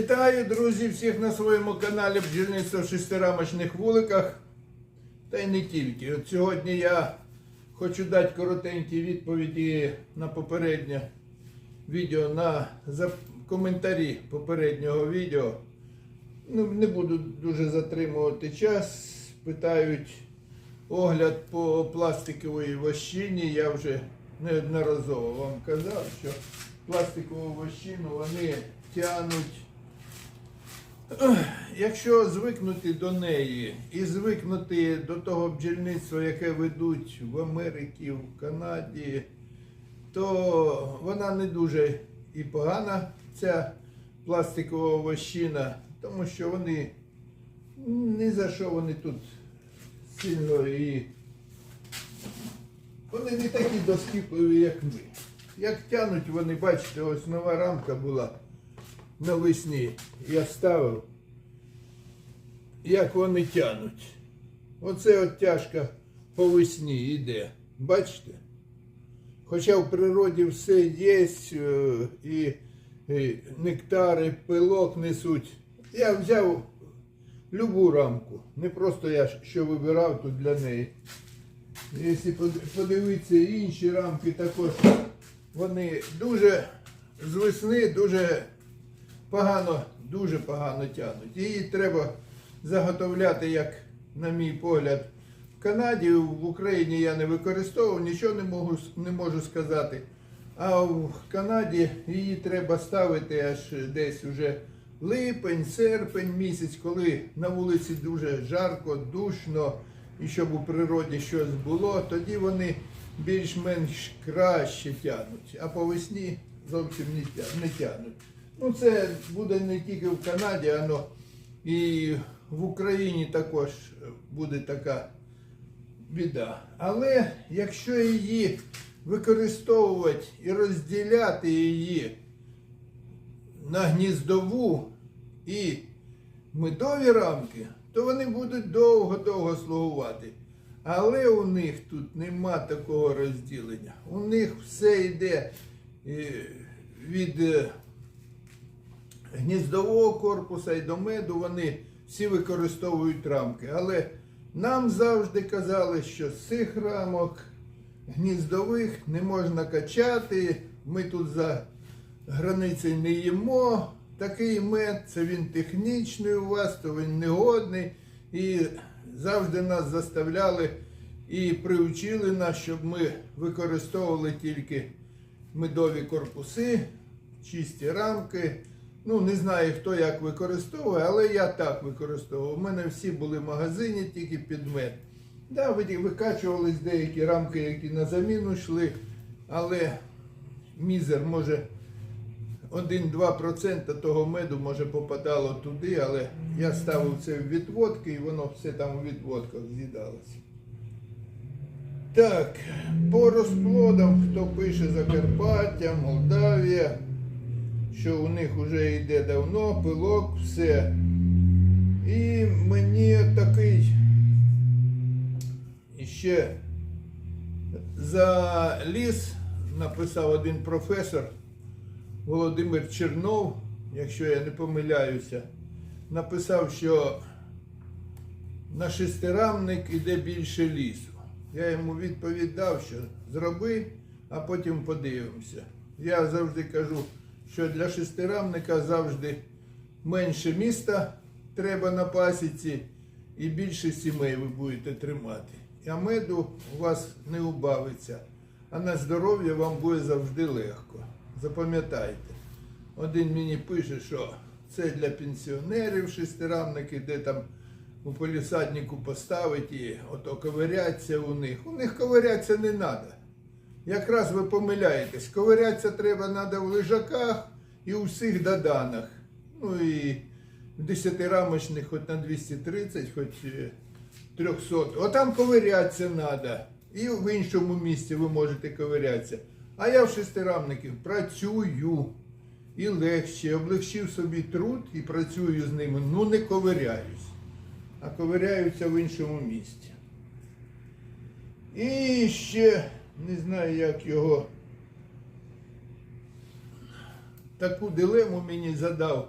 Вітаю, друзі, всіх на своєму каналі бджільництво в шестирамочних вуликах. Та й не тільки. От сьогодні я хочу дати коротенькі відповіді на попереднє відео, на коментарі попереднього відео. Ну, не буду дуже затримувати час. Питають огляд по пластиковій вощині. Я вже неодноразово вам казав, що пластикову вощину вони тянуть. Якщо звикнути до неї і звикнути до того бджільництва, яке ведуть в Америці, в Канаді, то вона не дуже і погана, ця пластикова вощина, тому що вони ні за що вони тут сильно і вони не такі доскіпливі, як ми. Як тянуть вони, бачите, ось нова рамка була навесні. Я ставив, як вони тянуть. Оце от тяжка по весні йде. Бачите? Хоча в природі все є, е, і, і пилок несуть. Я взяв любу рамку. Не просто я що вибирав тут для неї. Якщо подивитися інші рамки також, вони дуже з весни дуже погано, дуже погано тягнуть. Її треба заготовляти, як, на мій погляд, в Канаді, в Україні я не використовував, нічого не можу, не можу сказати. А в Канаді її треба ставити аж десь уже липень, серпень місяць, коли на вулиці дуже жарко, душно, і щоб у природі щось було, тоді вони більш-менш краще тягнуть. А по весні зовсім не тягнуть. Ну, це буде не тільки в Канаді, але і в Україні також буде така біда. Але якщо її використовувати і розділяти її на гніздову і медові рамки, то вони будуть довго-довго слугувати. Але у них тут нема такого розділення. У них все йде е, від е, гніздового корпуса і до меду вони всі використовують рамки. Але нам завжди казали, що з цих рамок гніздових не можна качати. Ми тут за границею не їмо. Такий мед, це він технічний у вас, то він негодний. І завжди нас заставляли і приучили нас, щоб ми використовували тільки медові корпуси, чисті рамки. Ну, не знаю, хто як використовує, але я так використовував. У мене всі були в магазині тільки під мед. Да, викачувались деякі рамки, які на заміну йшли, але мізер може 1-2% того меду може попадало туди, але я ставив це в відводки і воно все там у відводках з'їдалося. Так, по розплодам, хто пише Закарпаття, Молдавія, що у них вже йде давно, пилок, все. І мені такий ще за ліс написав один професор Володимир Чернов, якщо я не помиляюся, написав, що на шестирамник іде більше лісу. Я йому відповідав, що зроби, а потім подивимося. Я завжди кажу, що для шестирамника завжди менше міста треба на пасіці і більше сімей ви будете тримати. А меду у вас не убавиться, а на здоров'я вам буде завжди легко. Запам'ятайте. Один мені пише, що це для пенсіонерів шестирамники, де там у полісаднику поставить і ото ковиряться у них. У них ковиряться не треба. Якраз ви помиляєтесь, ковиряться треба треба в лежаках і у всіх доданах. Ну і в десятирамочних хоч на 230, хоч е, 300. Отам ковиряться треба. І в іншому місці ви можете ковирятися. А я в шестирамників працюю. І легше, облегчив собі труд і працюю з ними. Ну не ковиряюсь, а ковиряються в іншому місці. І ще не знаю, як його. Таку дилему мені задав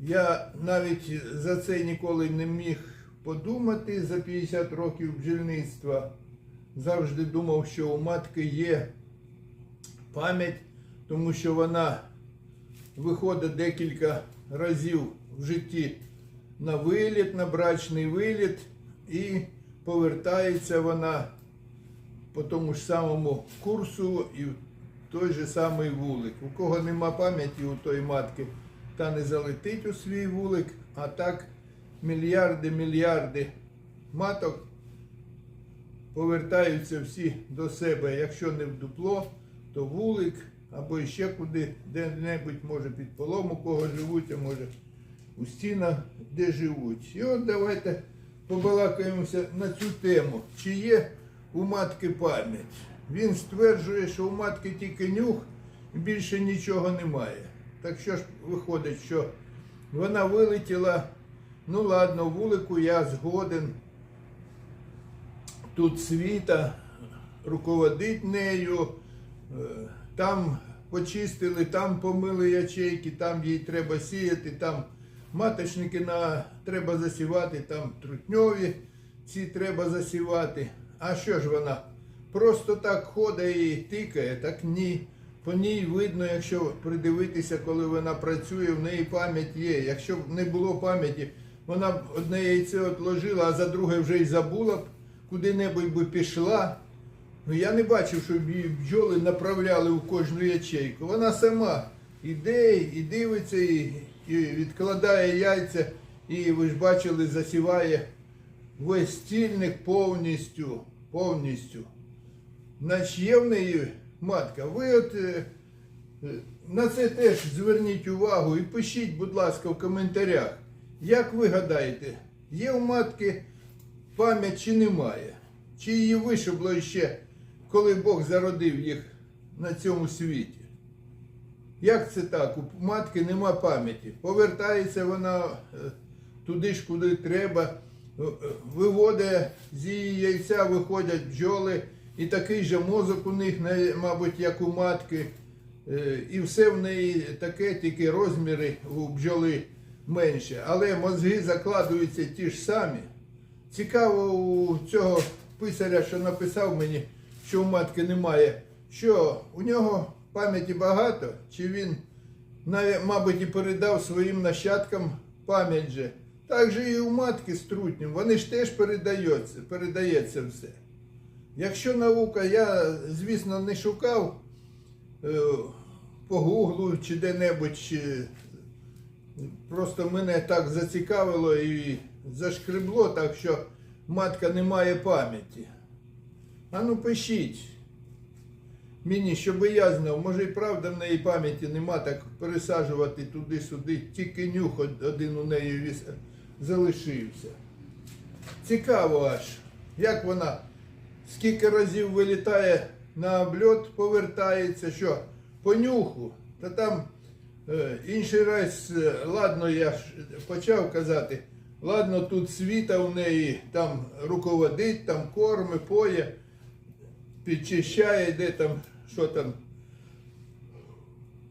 Я навіть за це ніколи не міг подумати за 50 років бджільництва. Завжди думав, що у матки є пам'ять, тому що вона виходить декілька разів в житті на виліт, на брачний виліт, і повертається вона по тому ж самому курсу і в той же самий вулик. У кого нема пам'яті у тої матки, та не залетить у свій вулик, а так мільярди, мільярди маток повертаються всі до себе. Якщо не в дупло, то вулик або ще куди, де-небудь, може під полом у кого живуть, а може у стінах, де живуть. І от давайте побалакаємося на цю тему. Чи є у матки пам'ять? Він стверджує, що у матки тільки нюх і більше нічого немає. Так що ж виходить, що вона вилетіла, ну ладно, вулику я згоден. Тут світа руководить нею, е, там почистили, там помили ячейки, там їй треба сіяти, там маточники на, треба засівати, там трутньові ці треба засівати. А що ж вона? Просто так ходить і тикає, так ні. По ній видно, якщо придивитися, коли вона працює, в неї пам'ять є. Якщо б не було пам'яті, вона б одне яйце отложила, а за друге вже й забула б, куди-небудь би пішла. Ну я не бачив, щоб її бджоли направляли в кожну ячейку. Вона сама іде і дивиться, і, і відкладає яйця, і ви ж бачили, засіває весь стільник повністю, повністю. Значить, є в неї матка. Ви от е, е, на це теж зверніть увагу і пишіть, будь ласка, в коментарях. Як ви гадаєте, є у матки пам'ять чи немає? Чи її вишибло ще, коли Бог зародив їх на цьому світі? Як це так? У матки нема пам'яті. Повертається вона е, туди ж, куди треба, виводить з її яйця, виходять бджоли, і такий же мозок у них, мабуть, як у матки. Е, І все в неї таке, тільки розміри у бджоли менше. Але мозги закладуються ті ж самі. Цікаво у цього писаря, що написав мені, що у матки немає, що у нього пам'яті багато, чи він, мабуть, і передав своїм нащадкам пам'ять же. Так же і у матки з трутнем, вони ж теж передаються, передається все. Якщо наука, я, звісно, не шукав е, по гуглу чи де-небудь, чи просто мене так зацікавило і зашкребло, так що матка не має пам'яті. А ну пишіть мені, щоб я знав, може і правда в неї пам'яті нема, так пересаджувати туди-сюди, тільки нюх один у неї віс- залишився. Цікаво аж, як вона скільки разів вилітає на обльот, повертається, що по нюху, та там е, інший раз, е, ладно, я ж почав казати, ладно, тут світа у неї, там руководить, там корми, поє, підчищає, де там, що там,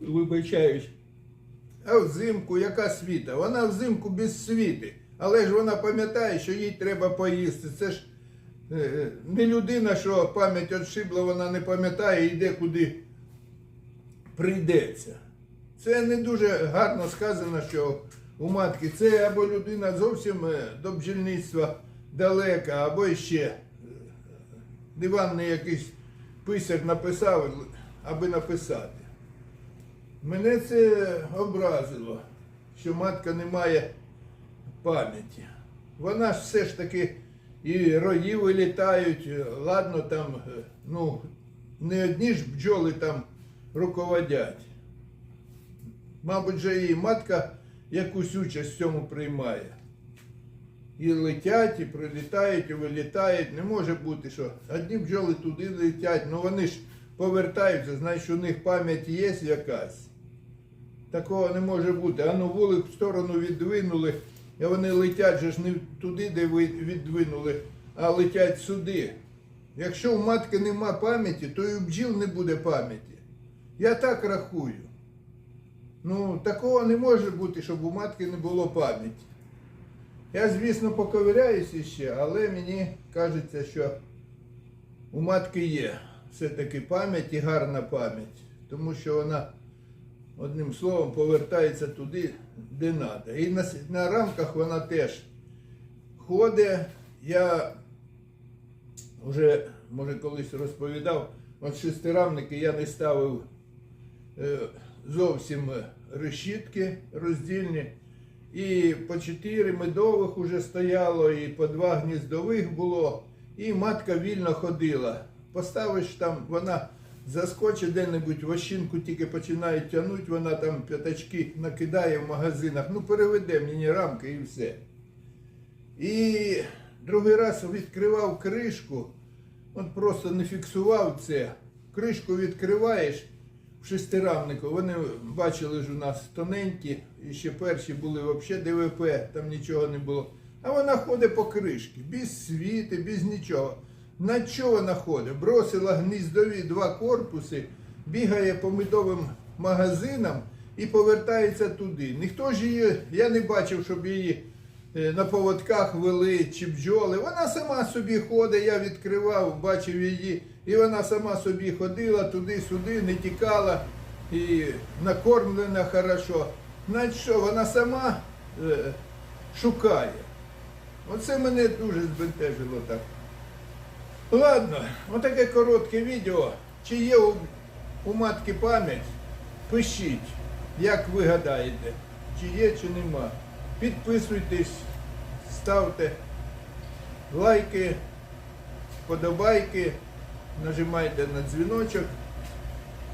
вибачаюсь. А взимку яка світа? Вона взимку без світи. Але ж вона пам'ятає, що їй треба поїсти. Це ж е, не людина, що пам'ять отшибла, вона не пам'ятає, йде куди прийдеться. Це не дуже гарно сказано, що у матки це або людина зовсім е, до бджільництва далека, або ще е, диванний якийсь писар написав, аби написати. Мене це образило, що матка не має пам'яті. Вона ж все ж таки і рої вилітають, ладно, там, е, ну, не одні ж бджоли там руководять. Мабуть, же і матка якусь участь в цьому приймає. І летять, і прилітають, і вилітають. Не може бути, що одні бджоли туди летять, ну вони ж повертаються, значить у них пам'ять є якась. Такого не може бути. А ну вулик в сторону віддвинули, і вони летять же ж не туди, де ви віддвинули, а летять сюди. Якщо у матки нема пам'яті, то і у бджіл не буде пам'яті. Я так рахую. Ну, такого не може бути, щоб у матки не було пам'яті. Я, звісно, поковиряюся ще, але мені кажеться, що у матки є все-таки пам'ять і гарна пам'ять, тому що вона, одним словом, повертається туди, де треба. І на, на рамках вона теж ходить. Я вже, може, колись розповідав, от шестирамники я не ставив е, зовсім решітки роздільні. І по чотири медових уже стояло, і по два гніздових було, і матка вільно ходила. Поставиш там, вона заскочить де-небудь, вощинку тільки починає тягнути, вона там п'ятачки накидає в магазинах. Ну, переведе мені рамки і все. І другий раз відкривав кришку, от просто не фіксував це. Кришку відкриваєш в шестирамнику. Вони бачили ж у нас тоненькі, і ще перші були взагалі ДВП, там нічого не було. А вона ходить по кришки, без світи, без нічого. На що вона ходить? Бросила гніздові два корпуси, бігає по медовим магазинам і повертається туди. Ніхто ж її, я не бачив, щоб її е, на поводках вели чи бджоли. Вона сама собі ходить, я відкривав, бачив її, і вона сама собі ходила туди-сюди, не тікала і накормлена хорошо. Значить що, вона сама е, шукає. Оце мене дуже збентежило так. Ладно, отаке коротке відео. Чи є у, у матки пам'ять? Пишіть, як ви гадаєте, чи є, чи нема. Підписуйтесь, ставте лайки, подобайки, нажимайте на дзвіночок.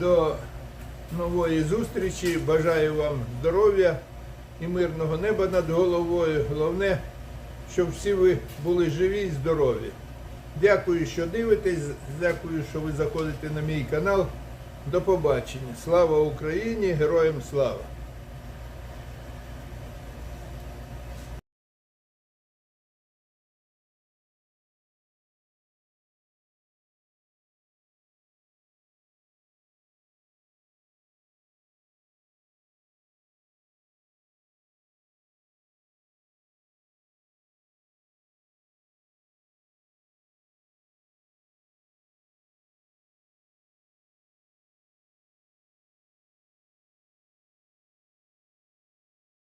До нової зустрічі. Бажаю вам здоров'я і мирного неба над головою. Головне, щоб всі ви були живі і здорові. Дякую, що дивитесь. Дякую, що ви заходите на мій канал. До побачення. Слава Україні! Героям слава!